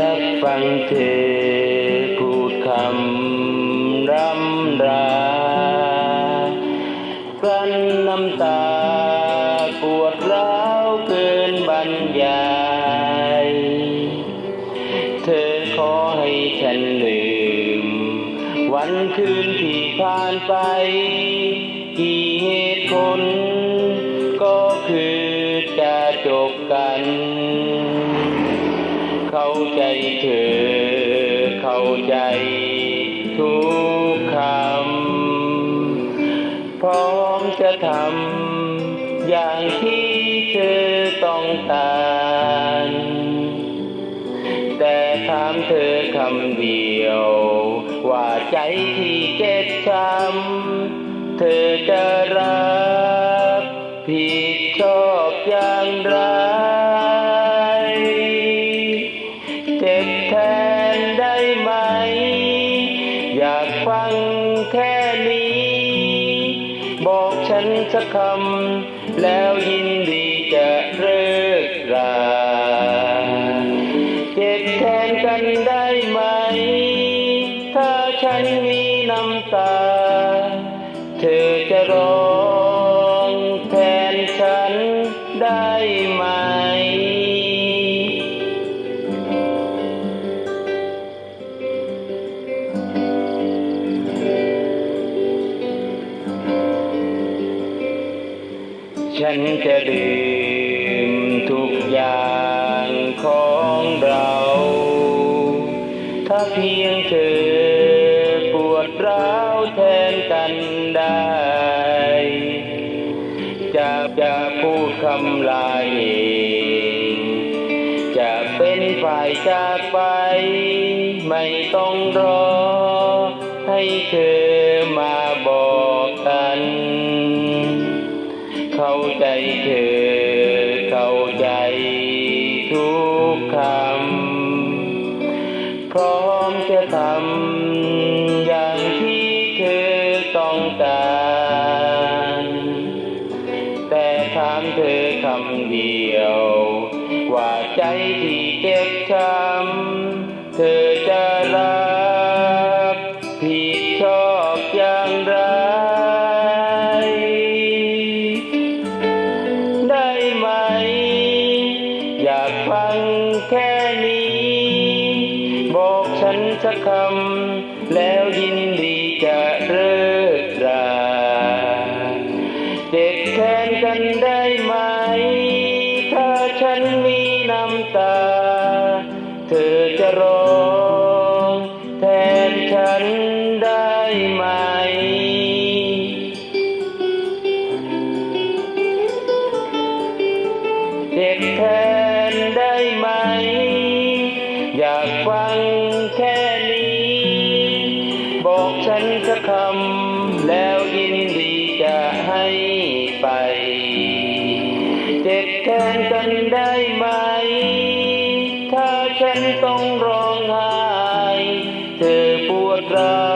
รับฟังเธอพูดคำรำราพรันน้ำตาปวดร้าวเกินบรรยาย เธอขอให้ฉันลืม วันคืนที่ผ่านไป กี่เหตุผลก็คือ อเข้าใจทุกคำพร้อมจะทำอย่างที่เธอต้องการแต่ถามเธอคำเดียว ว่าใจที่เจ็บช้ำเธอจะรับผิดชอบอย่างไร ค่นี้ บอกฉันสักคำแล้วยินดีจะเลิกราเจ็บแทนกันได้ไหม ถ้าฉันมีน้ำตา เธอจะรอ ฉันจะดื่มทุกอย่างของเรา ถ้าเพียงเธอปวดร้าวแทนกันได้ จะจะพูดคำลาเองจะเป็นฝ่ายจากไป ไม่ต้องรอให้เธอ เข้าใจเธอเข้าใจทุกคำพร้อมจะทำอย่างที่เธอต้องการแต่ถามเธอคำเดียว ว่าใจที่เจ็บช้ำเธอจะรับผิากฟังแค่นี้ บอกฉันสักคำแล้วยินดีจะเลิกราเด็กแทนกันได้ไหม ถ้าฉันมีน้ำตา แทนกันได้ไหม ถ้าฉันต้องร้องไห้ เธอปวดร้าว